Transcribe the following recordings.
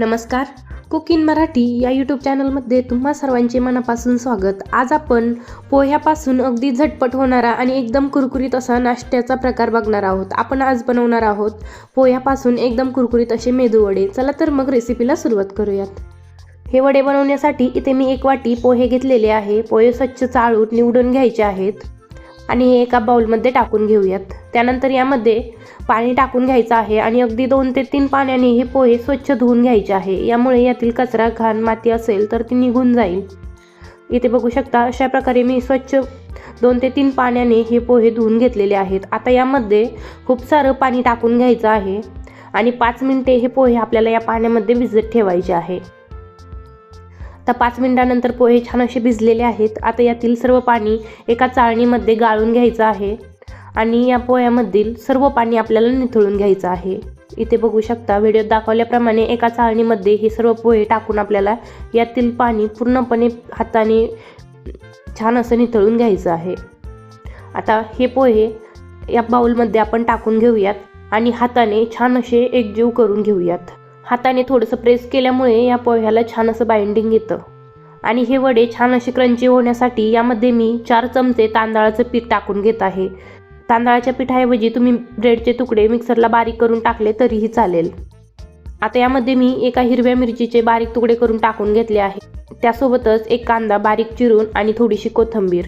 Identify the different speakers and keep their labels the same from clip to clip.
Speaker 1: नमस्कार. Cook in Marathi या YouTube चॅनलमध्ये तुम्हा सर्वांचे मनापासून स्वागत. आज आपण पोह्यापासून अगदी झटपट होणारा आणि एकदम कुरकुरीत असा नाश्त्याचा प्रकार बघणार आहोत. आपण आज बनवणार आहोत पोह्यापासून एकदम कुरकुरीत असे मेदू वडे. चला तर मग रेसिपीला सुरुवात करूयात. हे वडे बनवण्यासाठी इथे मी एक वाटी पोहे घेतलेले आहे. पोहे स्वच्छ चाळून निवडून घ्यायचे आहेत. आणि हे एका बाउलमध्ये टाकून घेऊयात. त्यानंतर यामध्ये पाणी टाकून घ्यायचं आहे आणि अगदी दोन ते तीन पाण्याने हे पोहे स्वच्छ धुवून घ्यायचे आहे. यामुळे यातील कचरा घाण माती असेल तर ती निघून जाईल. इथे बघू शकता अशा प्रकारे मी स्वच्छ दोन ते तीन पाण्याने हे पोहे धुवून घेतलेले आहेत. आता यामध्ये खूप सारं पाणी टाकून घ्यायचं आहे आणि पाच मिनटे हे पोहे आपल्याला या पाण्यामध्ये भिजत ठेवायचे आहे. आता पाच मिनिटानंतर पोहे छान असे भिजलेले आहेत. आता यातील सर्व पाणी एका चाळणीमध्ये गाळून घ्यायचं आहे आणि या पोह्यामधील सर्व पाणी आपल्याला निथळून घ्यायचं आहे. इथे बघू शकता व्हिडिओत दाखवल्याप्रमाणे एका चाळणीमध्ये हे सर्व पोहे टाकून आपल्याला यातील पाणी पूर्णपणे हाताने छान असं निथळून घ्यायचं आहे. आता हे पोहे या बाउलमध्ये आपण टाकून घेऊयात आणि हाताने छान असे एकजीव करून घेऊयात. हाताने थोडंसं प्रेस केल्यामुळे या पोह्याला छान असं बाइंडिंग येतं. आणि हे वडे छान असे क्रंची होण्यासाठी यामध्ये मी चार चमचे तांदळाचं पीठ टाकून घेत आहे. तांदळाच्या पिठाऐवजी तुम्ही ब्रेडचे तुकडे मिक्सरला बारीक करून टाकले तरीही चालेल. आता यामध्ये मी एका हिरव्या मिरचीचे बारीक तुकडे करून टाकून घेतले आहे. त्यासोबतच एक कांदा बारीक चिरून आणि थोडीशी कोथिंबीर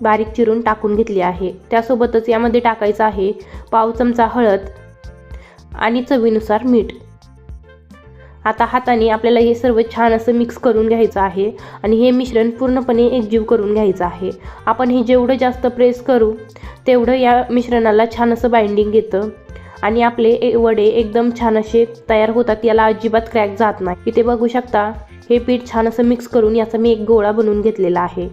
Speaker 1: बारीक चिरून टाकून घेतली आहे. त्यासोबतच यामध्ये टाकायचं आहे पाव चमचा हळद आणि चवीनुसार मीठ. आता हाताने आपल्याला हे सर्व छान असं मिक्स करून घ्यायचं आहे आणि हे मिश्रण पूर्णपणे एकजीव करून घ्यायचं आहे. आपण हे जेवढं जास्त प्रेस करू तेवढं या मिश्रणाला छान असं बाइंडिंग येतं आणि आपले वडे एकदम छान असे तयार होतात याला अजिबात क्रॅक जात नाही. इथे बघू शकता हे पीठ छान असं मिक्स करून याचा मी एक गोळा बनवून घेतलेला आहे.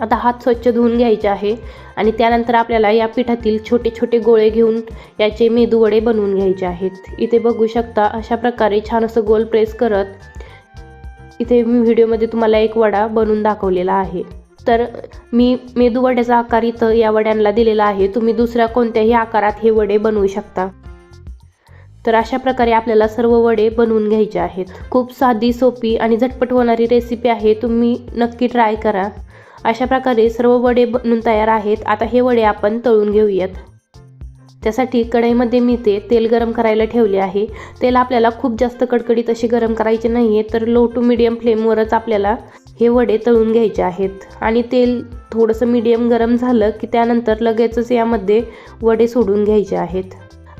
Speaker 1: आता हात स्वच्छ धुवून घ्यायचे आहे आणि त्यानंतर आपल्याला या पिठातील छोटे छोटे गोळे घेऊन याचे मेदू वडे बनवून घ्यायचे आहेत. इथे बघू शकता अशा प्रकारे छान असं गोल प्रेस करत इथे मी व्हिडिओमध्ये तुम्हाला एक वडा बनवून दाखवलेला आहे. तर मी मेदू वड्याचा आकार इथं या वड्यांना दिलेला आहे. तुम्ही दुसऱ्या कोणत्याही आकारात हे वडे बनवू शकता. तर अशा प्रकारे आपल्याला सर्व वडे बनवून घ्यायचे आहेत. खूप साधी सोपी आणि झटपट होणारी रेसिपी आहे. तुम्ही नक्की ट्राय करा. अशा प्रकारे सर्व वडे बनून तयार आहेत. आता हे वडे आपण तळून घेऊयात. त्यासाठी कढईमध्ये मी ते तेल गरम करायला ठेवले आहे. तेल आपल्याला खूप जास्त कडकडीत असे गरम करायचे नाही आहे तर लो टू मिडियम फ्लेमवरच आपल्याला हे वडे तळून घ्यायचे आहेत. आणि तेल थोडंसं मिडियम गरम झालं की त्यानंतर लगेचच यामध्ये वडे सोडून घ्यायचे आहेत.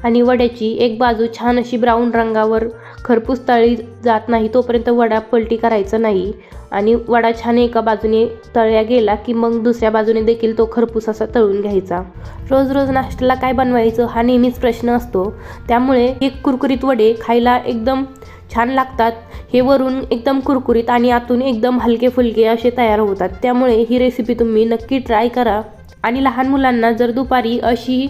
Speaker 1: आणि वड्याची एक बाजू छान अशी ब्राऊन रंगावर खरपूस तळी जात नाही तोपर्यंत वडा पलटी करायचा नाही. आणि वडा छान एका बाजूने तळल्या गेला की मग दुसऱ्या बाजूने देखील तो खरपूस असा तळून घ्यायचा. रोज रोज नाश्त्याला काय बनवायचं हा नेहमीच प्रश्न असतो. त्यामुळे हे कुरकुरीत वडे खायला एकदम छान लागतात. हे वरून एकदम कुरकुरीत आणि आतून एकदम हलके फुलके असे तयार होतात. त्यामुळे ही रेसिपी तुम्ही नक्की ट्राय करा. आणि लहान मुलांना जर दुपारी अशी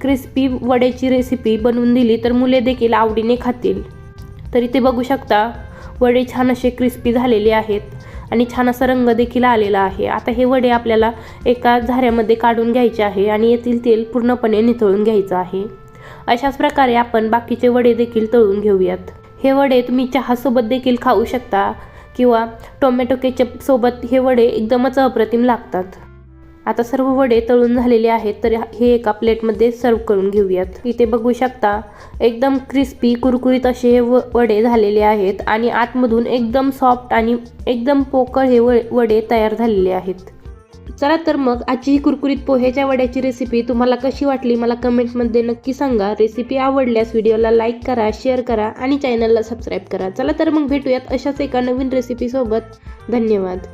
Speaker 1: क्रिस्पी वड्याची रेसिपी बनवून दिली तर मुले देखील आवडीने खातील. तरी ते बघू शकता वडे छान असे क्रिस्पी झालेले आहेत आणि छान असा रंग देखील आलेला आहे. आता हे वडे आपल्याला एका झाऱ्यामध्ये काढून घ्यायचे आहे आणि येथील तेल पूर्णपणे निथळून घ्यायचं आहे. अशाच प्रकारे आपण बाकीचे वडे देखील तळून घेऊयात. हे वडे तुम्ही चहासोबत देखील खाऊ शकता किंवा टोमॅटो केचपसोबत हे वडे एकदमच अप्रतिम लागतात. आता सर्व वडे तळून झालेले आहेत तर हे एका प्लेटमध्ये सर्व करून घेऊयात. इथे बघू शकता एकदम क्रिस्पी कुरकुरीत असे हे व वडे झालेले आहेत आणि आतमधून एकदम सॉफ्ट आणि एकदम पोकळ हे व वडे तयार झालेले आहेत. चला तर मग आजची ही कुरकुरीत पोह्याच्या वड्याची रेसिपी तुम्हाला कशी वाटली मला कमेंटमध्ये नक्की सांगा. रेसिपी आवडल्यास व्हिडिओला लाईक करा शेअर करा आणि चॅनलला सबस्क्राईब करा. चला तर मग भेटूयात अशाच एका नवीन रेसिपीसोबत धन्यवाद.